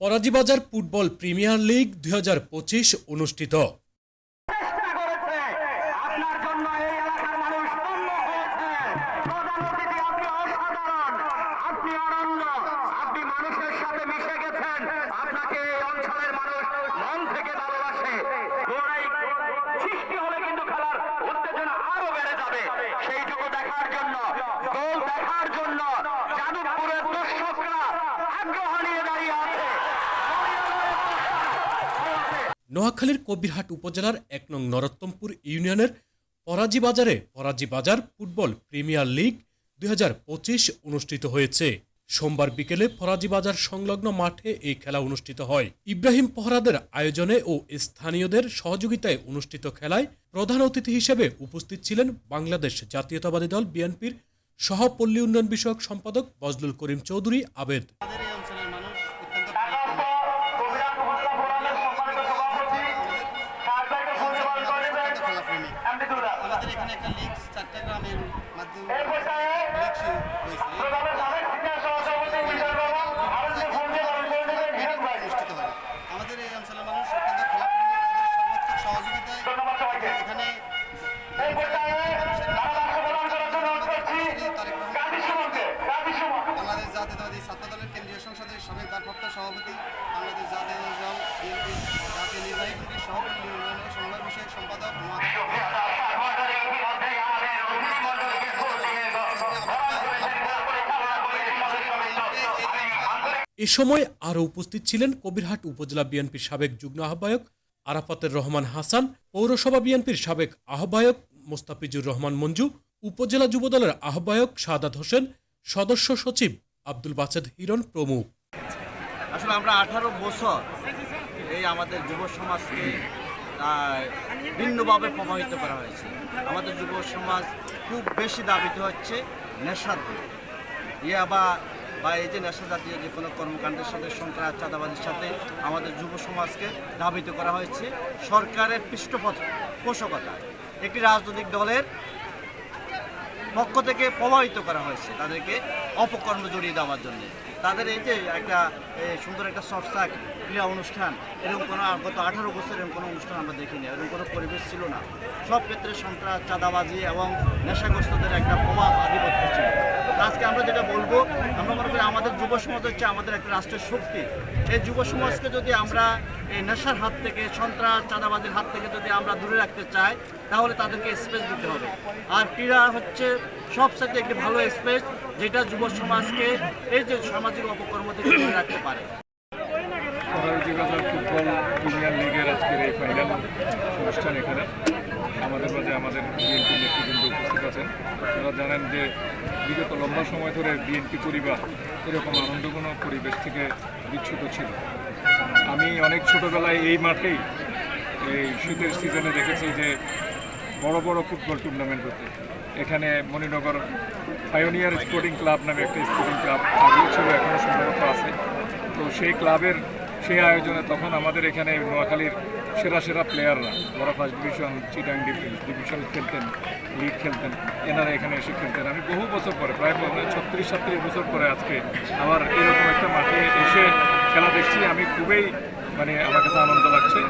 পরাজিবাজার football premier league দুই হাজার পঁচিশ অনুষ্ঠিত চেষ্টা করেছে আপনার জন্য এই এলাকার মানুষ ধন্য হয়েছে প্রধান অতিথি আপনি অসাধারণ আপনি অনন্য আপনি মানুষের সাথে মিশে গেছেন আপনাকে এই অঞ্চলের মানুষ মন থেকে ভালোবাসে লড়াই সৃষ্টি হলে কিন্তু খেলার উত্তেজনা আরও বেড়ে যাবে সেইটুকু দেখার জন্য গোল দেখার জন্য যাদবপুরের দর্শকরা আগ্রহ নিয়ে দাঁড়িয়ে আছে নোয়াখালীর কবিরহাট উপজেলার এক নং নরোত্তমপুর ইউনিয়নের পরাজি বাজারে পরাজি বাজার ফুটবল প্রিমিয়ার লিগ দুই হাজার পঁচিশ অনুষ্ঠিত হয়েছে। সোমবার বিকেলে ফরাজি বাজার সংলগ্ন মাঠে এই খেলা অনুষ্ঠিত হয়। ইব্রাহিম পহরাদের আয়োজনে ও স্থানীয়দের সহযোগিতায় অনুষ্ঠিত খেলায় প্রধান অতিথি হিসেবে উপস্থিত ছিলেন বাংলাদেশ জাতীয়তাবাদী দল বিএনপির সহপল্লী উন্নয়ন বিষয়ক সম্পাদক বজলুল করিম চৌধুরী আবেদ। আমাদের এখানে একটা লিগ চারটা গ্রামের মাধ্যমে অনুষ্ঠিত হয় আমাদের এই অঞ্চলের মানুষ অত্যন্ত খেলাপ্রেমী সর্বোচ্চ সহযোগিতায় এখানে বাংলাদেশ জাতীয়তাবাদী ছাত্র দলের কেন্দ্রীয় সংসদের সাবেক ভারপ্রাপ্ত সভাপতি বাংলাদেশ জাতীয় দল বিএনপি জাতীয় নির্বাহী কমিটির সভাপতি উন্নয়নের সমবায় বিষয়ক সম্পাদক এ সময় আরও উপস্থিত ছিলেন কবিরহাট উপজেলা বিএনপির সাবেক যুগ্ম আহ্বায়ক আরাফাতের রহমান হাসান, পৌরসভা বিএনপির সাবেক আহ্বায়ক মোস্তাফিজুর রহমান মঞ্জু, উপজেলা যুবদলের আহ্বায়ক সাদাত হোসেন, সদস্য সচিব আব্দুল বাছেদ হিরণ প্রমুখ। আসলে আমরা আঠারো বছর এই আমাদের যুব সমাজকে ভিন্নভাবে প্রভাবিত করা হয়েছে। আমাদের যুব সমাজ খুব বেশি দাবিত হচ্ছে নেশার দিকে। ইয়াবা বা এই যে নেশা জাতীয় যে কোনো কর্মকাণ্ডের সাথে, সন্ত্রাস চাঁদাবাদের সাথে আমাদের যুব সমাজকে ধাবিত করা হয়েছে। সরকারের পৃষ্ঠপোষ পোষকতা একটি রাজনৈতিক দলের পক্ষ থেকে প্রভাবিত করা হয়েছে তাদেরকে অপকর্ম জড়িয়ে দেওয়ার জন্য। তাদের এই যে একটা সুন্দর একটা চর্চা ক্রীড়া অনুষ্ঠান, এরকম কোনো গত আঠারো বছর এরকম কোনো অনুষ্ঠান আমরা দেখিনি, এরকম কোনো পরিবেশ ছিল না। সব ক্ষেত্রে সন্ত্রাস, চাঁদাবাজি এবং নেশাগ্রস্তদের একটা প্রভাব আধিপত্য ছিল। আজকে আমরা যেটা বলব, আমরা মনে করি আমাদের যুব সমাজ হচ্ছে আমাদের একটা রাষ্ট্রের শক্তি। এই যুব সমাজকে যদি আমরা এই নেশার হাত থেকে, সন্ত্রাস, চাঁদাবাজির হাত থেকে যদি আমরা দূরে রাখতে চাই, তাহলে তাদেরকে স্পেস দিতে হবে। আর ক্রীড়া হচ্ছে সবসাথে একটি ভালো স্পেস যেটা যুব সমাজকে এই যে সামাজিক অপকর্ম থেকে দূরে রাখতে পারে। ফুটবল প্রিমিয়ার লিগের আজকের এই ফাইনাল অনুষ্ঠান এখানে। আমাদের মাঝে আমাদের নেতৃবৃন্দ আছেন তারা জানেন যে বিগত লম্বা সময় ধরে বিএনপি পরিবার এরকম আনন্দঘন পরিবেশ থেকে বিচ্ছুত ছিল। আমি অনেক ছোটোবেলায় এই মাঠেই এই শীতের সিজনে দেখেছি যে বড় বড় ফুটবল টুর্নামেন্ট হতে। এখানে মণিনগর পায়োনিয়ার স্পোর্টিং ক্লাব নামে একটা স্পোর্টিং ক্লাব আগেও ছিল এখনও সম্ভবত আছে। তো সেই ক্লাবের সেই আয়োজনে তখন আমাদের এখানে নোয়াখালীর সেরা সেরা প্লেয়াররা বড় ফার্স্ট ডিভিশন চিটাং ডিভিশন খেলতেন লিগ খেলতেন, এনারা এখানে এসে খেলতেন। আমি বহু বছর পরে, প্রায় ছত্রিশ, সাতত্রিশ বছর পরে আজকে আবার এরকম একটা মাঠে এসে খেলা দেখছি। আমি খুবই মানে আমার কাছে আনন্দ লাগছে।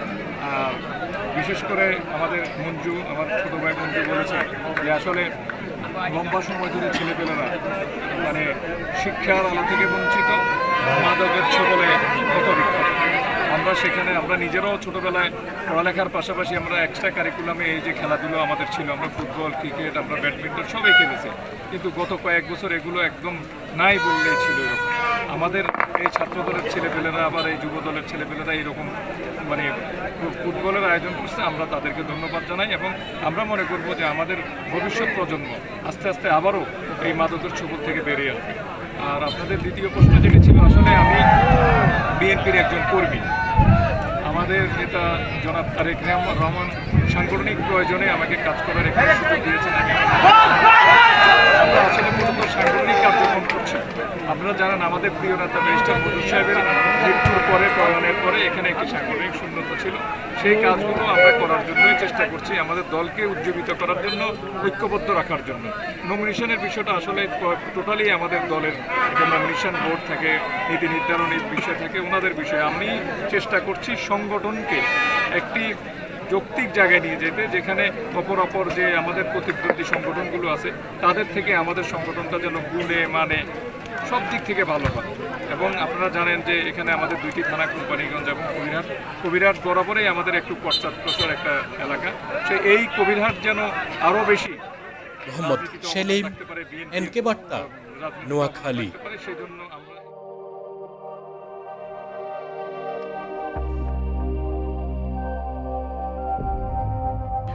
বিশেষ করে আমাদের মঞ্জু, আমার ছোটো ভাই মঞ্জু বলেছে যে আসলে লম্বা সময় ধরে ছেলেপেলেরা মানে শিক্ষার আলো থেকে বঞ্চিত। মাদকের ছোবলে কত আমরা সেখানে, আমরা নিজেরাও ছোটোবেলায় পড়ালেখার পাশাপাশি আমরা এক্সট্রা কারিকুলামে এই যে খেলাধুলো আমাদের ছিল, আমরা ফুটবল ক্রিকেট আমরা ব্যাডমিন্টন সবই খেলেছি। কিন্তু গত কয়েক বছর এগুলো একদম নাই বললেই ছিল এরকম। আমাদের এই ছাত্র দলের ছেলেপেলেরা, আবার এই যুব দলের ছেলেপেলেরা এইরকম মানে ফুটবলের আয়োজন করছে, আমরা তাদেরকে ধন্যবাদ জানাই এবং আমরা মনে করব যে আমাদের ভবিষ্যৎ প্রজন্ম আস্তে আস্তে আবারও এই মাদকের ছবল থেকে বেরিয়ে আসবে। আর আপনাদের দ্বিতীয় প্রশ্ন যেটি আসলে আমি বিএনপির একজন কর্মী। আমাদের নেতা জনাব তারেক রহমান সাংগঠনিক প্রয়োজনে আমাকে কাজ করার একটা সুযোগ দিয়েছেন। আমি আমরা আসলে মূলত সাংগঠনিক করছি আপনারা জানেন আমাদের প্রিয় নেতা ব্যারিস্টার মজুর সাহেবের মৃত্যুর পরে প্রয়াণের পরে এখানে একটি সাংগঠনিক শূন্যতা ছিল। সেই কাজগুলো আমরা করার জন্যই চেষ্টা করছি আমাদের দলকে উজ্জীবিত করার জন্য, ঐক্যবদ্ধ রাখার জন্য। নমিনেশনের বিষয়টা আসলে টোটালি আমাদের দলের নমিনেশন বোর্ড থাকে, নীতি নির্ধারণের বিষয় থাকে, ওনাদের বিষয়ে। আমি চেষ্টা করছি সংগঠনকে একটি যৌক্তিক জায়গায় নিয়ে যেতে যেখানে অপর অপর যে আমাদের প্রতিদ্বন্দ্বী সংগঠনগুলো আছে তাদের থেকে আমাদের সংগঠনটা যেন গুণে মানে সব দিক থেকে ভালো হয়। এবং আপনারা জানেন যে এখানে আমাদের দুইটি থানা কোম্পানিগঞ্জ এবং কবিরহাট। কবিরহাট বরাবরই আমাদের একটু পশ্চাৎপ্রসর একটা এলাকা। সে এই কবিরহাট যেন আরও বেশি মোহাম্মদ সেলিম এনকে বার্তা নোয়াখালী। সেজন্য আমরা